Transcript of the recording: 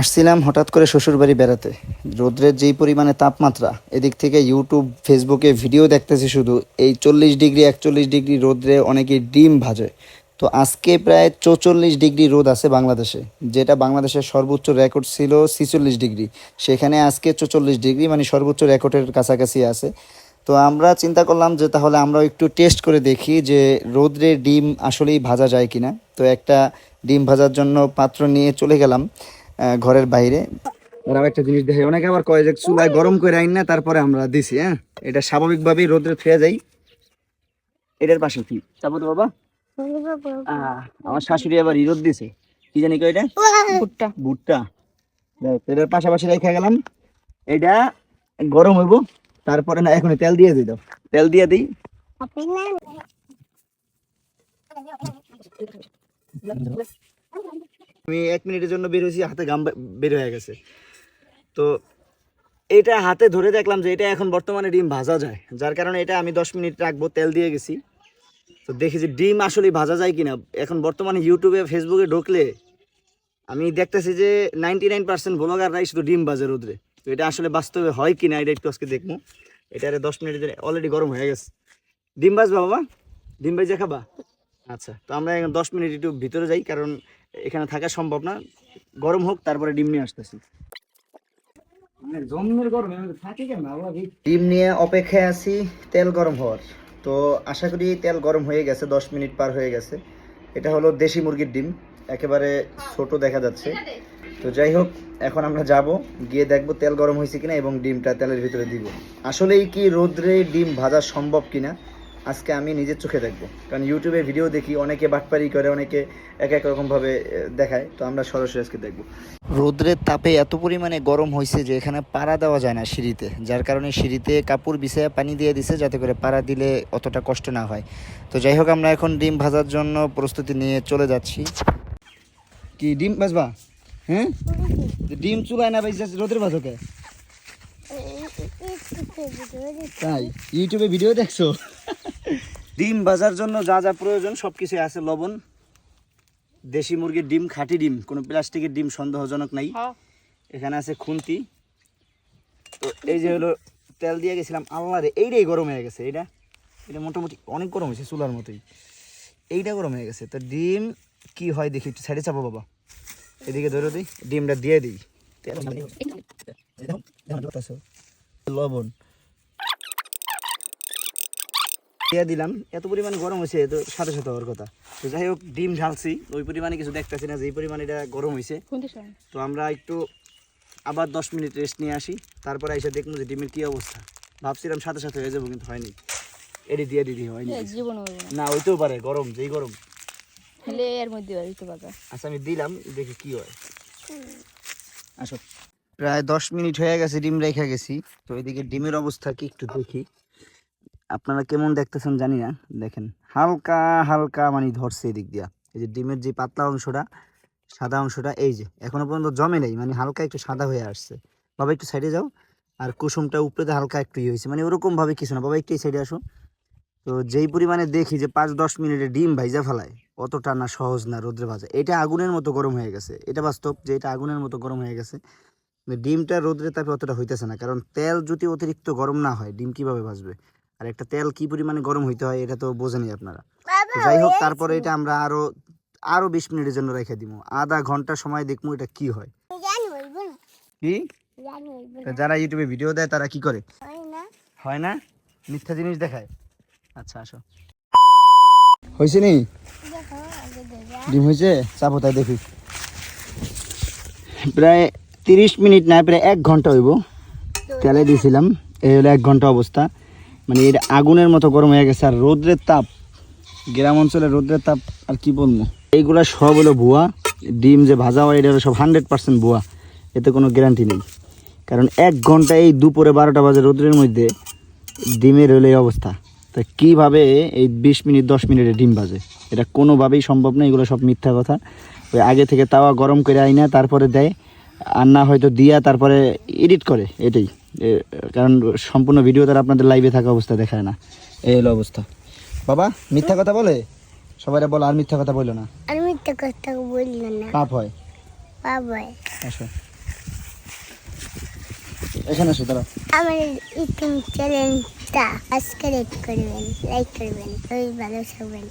আসছিলাম হঠাৎ করে শ্বশুরবাড়ি বেড়াতে। রোদ্রের যেই পরিমাণে তাপমাত্রা, এদিক থেকে ইউটিউব ফেসবুকে ভিডিও দেখতেছি শুধু, এই চল্লিশ ডিগ্রি, একচল্লিশ ডিগ্রি রোদ্রে অনেকে ডিম ভাজে। তো আজকে প্রায় চৌচল্লিশ ডিগ্রি রোদ আছে বাংলাদেশে, যেটা বাংলাদেশের সর্বোচ্চ রেকর্ড ছিল ছিচল্লিশ ডিগ্রি। সেখানে আজকে চৌচল্লিশ ডিগ্রি মানে সর্বোচ্চ রেকর্ডের কাছাকাছি আছে। তো আমরা চিন্তা করলাম যে তাহলে আমরা একটু টেস্ট করে দেখি যে রোদ্রে ডিম আসলেই ভাজা যায় কিনা। তো একটা ডিম ভাজার জন্য পাত্র নিয়ে চলে গেলাম। ঘরের বাইরে। আর একটা জিনিস দেখে অনেকে আবার কয় যে চুলায় গরম করে আইন না তারপরে আমরা দিছি হ্যাঁ? এটা স্বাভাবিকভাবেই রোদ্রে থুয়ে যাই। এটার পাশে কি তারপর তো বাবা আহ, আমার শাশুড়ি আবার ইরোদ দিছে। কি জানি কয় এটা? ভুট্টা। ভুট্টা। দেখ, এটার পাশাপাশি রেখে গেলাম। এটা গরম হইব তারপরে না এখন তেল দিয়ে দিই দাও তেল দিয়ে দিই। আমি এক মিনিটের জন্য বের হয়েছি, হাতে গাম বের হয়ে গেছে। তো এটা হাতে ধরে দেখলাম যে এটা এখন বর্তমানে ডিম ভাজা যায়। যার কারণে এটা আমি দশ মিনিট রাখব, তেল দিয়ে গেছি। তো দেখি যে ডিম আসলে ভাজা যায় কিনা। এখন বর্তমানে ইউটিউবে ফেসবুকে ঢুকলে আমি দেখতেছি যে নাইনটি নাইন পার্সেন্ট ব্লগাররাই শুধু ডিম বাজে রোদ্রে। তো এটা আসলে বাস্তবে হয় কিনা, এটা একটু আজকে দেখব। এটারে দশ মিনিটের অলরেডি গরম হয়ে গেছে। ডিম বাজবা বাবা ডিম বাজে খাবা? আচ্ছা তো আমরা এখন দশ মিনিট একটু ভিতরে যাই, কারণ এখানে থাকা সম্ভব না। গরম হোক তারপরে ডিম নিয়ে আসতেছি। ডিম নিয়ে অপেক্ষায় আছি তেল গরম হওয়ার। তো আশা করি তেল গরম হয়ে গেছে দশ মিনিট পার হয়ে গেছে। এটা হলো দেশি মুরগির ডিম একেবারে ছোট দেখা যাচ্ছে। তো যাই হোক এখন আমরা যাব গিয়ে দেখব তেল গরম হয়েছে কিনা এবং ডিমটা তেলের ভিতরে দিব। আসলেই কি রোদ্রে ডিম ভাজা সম্ভব কিনা? আজকে আমি নিজের চোখে দেখব কারণ ইউটিউবে ভিডিও দেখি অনেকে বাটপারি করে অনেকে এক এক রকমভাবে দেখায় তো আমরা সরাসরি আজকে দেখব রোদ্রের তাপে এত পরিমাণে গরম হয়েছে যে এখানে পাড়া দেওয়া যায় না সিঁড়িতে যার কারণে সিঁড়িতে কাপড় বিছায় পানি দিয়ে দিছে যাতে করে পাড়া দিলে অতটা কষ্ট না হয় তো যাই হোক আমরা এখন ডিম ভাজার জন্য প্রস্তুতি নিয়ে চলে যাচ্ছি কি ডিম ভাজবা হ্যাঁ তো ডিম চুলায় না ভাইজা রোদের ভাজকে তাই ইউটিউবে ভিডিও দেখছ ডিম ভাজার জন্য যা যা প্রয়োজন সব কিছু আছে লবণ দেশি মুরগির ডিম খাঁটি ডিম কোনো প্লাস্টিকের ডিম সন্দেহজনক নাই। হ্যাঁ। এখানে আছে খুন্তি। তো এই যে হলো তেল দিয়ে গেছিলাম আল্লাহ রে এইটাই গরম হয়ে গেছে এইটা? এটা মোটামুটি অনেক গরম হয়েছে চুলার মতোই। এইটা গরম হয়ে গেছে। তো ডিম কি হয় দেখি একটু সাইডে চাপো বাবা। এদিকে ধরে দিই ডিমটা দিয়ে দিই। লবণ। দিয়ে দিলাম। এত পরিমাণে গরম হয়েছে তো সাথে সাথে হওয়ার কথা। তো যাই হোক ডিম ঢালছি ওই পরিমাণে কিছু দেখতেছি না যেই পরিমাণে এটা গরম হয়েছে। তো আমরা একটু আবার দশ মিনিট রেস্ট নিয়ে আসি তারপরে এসে দেখব যে ডিমের কী অবস্থা। ভাবছিলাম সাথে সাথে হয়ে যাব কিন্তু হয়নি। এডি দিয়ে দিদি হয়নি না। না হইতেও পারে গরম যেই গরম। এর মধ্যে আচ্ছা আমি দিলাম দেখি কি হয়। আসো। প্রায় দশ মিনিট হয়ে গেছে ডিম রেখে গেছি। তো এদিকে ডিমের অবস্থা কি একটু দেখি। আপনারা কেমন দেখতেছেন জানি না, দেখেন হালকা হালকা মানে ধরছে এদিক দিয়া। এই যে ডিমের যে পাতলা অংশটা, সাদা অংশটা, এই যে এখনও পর্যন্ত জমে নেই মানে হালকা একটু সাদা হয়ে আসছে। বাবা একটু সাইডে যাও, আর কুসুমটা উপরেতে হালকা একটু ইয়ে হয়েছে মানে ওরকমভাবে কিছু না। বাবা একটু সাইডে আসো। তো যেই পরিমাণে দেখি যে পাঁচ দশ মিনিটে ডিম ভাইজা ফেলায়, অতটা না সহজ না রোদ্রে ভাজা। এটা আগুনের মতো গরম হয়ে গেছে, এটা বাস্তব যে এটা আগুনের মতো গরম হয়ে গেছে। ডিমটা রোদ্রে তাপে অতটা হইতেছে না, কারণ তেল যদি অতিরিক্ত গরম না হয়, ডিম কীভাবে ভাজবে? আর একটা তেল কি পরিমাণে গরম হইতে হয় এটা তো বোঝেনি আপনারা। যাই হোক তারপরে এটা আমরা আরও আরও বিশ মিনিটের জন্য রেখে দিব। আধা ঘণ্টা সময় দেখব এটা কি হয়। কি? যারা ইউটিউবে ভিডিও দেয় তারা কি করে? হয় না। মিথ্যা জিনিস দেখায়? আচ্ছা আসো। হয়েছে নি? ডিম হয়েছে চাপো তাই দেখি। প্রায় তিরিশ মিনিট না প্রায় এক ঘণ্টা হইব। তেলে দিয়েছিলাম এই হলো এক ঘণ্টা অবস্থা। মানে এর আগুনের মতো গরম হয়ে গেছে, আর রোদ্রের তাপ, গ্রাম অঞ্চলে রোদ্রের তাপ, আর কি বলব? এইগুলা সব হলো ভুয়া, ডিম যে ভাজা হয়, এটা হলো সব হান্ড্রেড পার্সেন্ট ভুয়া, এতে কোনো গ্যারান্টি নেই। কারণ এক ঘণ্টা এই দুপুরে বারোটা বাজে রোদ্রের মধ্যে ডিমের হলো এই অবস্থা। তা কীভাবে এই বিশ মিনিট, দশ মিনিটে ডিম বাজে এটা কোনোভাবেই সম্ভব না, এগুলো সব মিথ্যা কথা। ওই আগে থেকে তাওয়া গরম করে আইনা, তারপরে দেয়, আর না হয়তো দিয়া, তারপরে এডিট করে, এটাই। কারণ সম্পূর্ণ ভিডিও তারা আপনাদের লাইভে থাকা অবস্থা দেখায় না। এই হলো অবস্থা। বাবা মিথ্যা কথা বলে? সবাই বলো আর মিথ্যা কথা বলল না। আমি মিথ্যা কথা বললাম না। পাপ হয়। বাবাই আসো। এখানে আসো দাঁড়াও। আমার ইউটিউব চ্যানেলটা সাবস্ক্রাইব করবেন লাইক করবেন সবাই ভালো থাকবেন।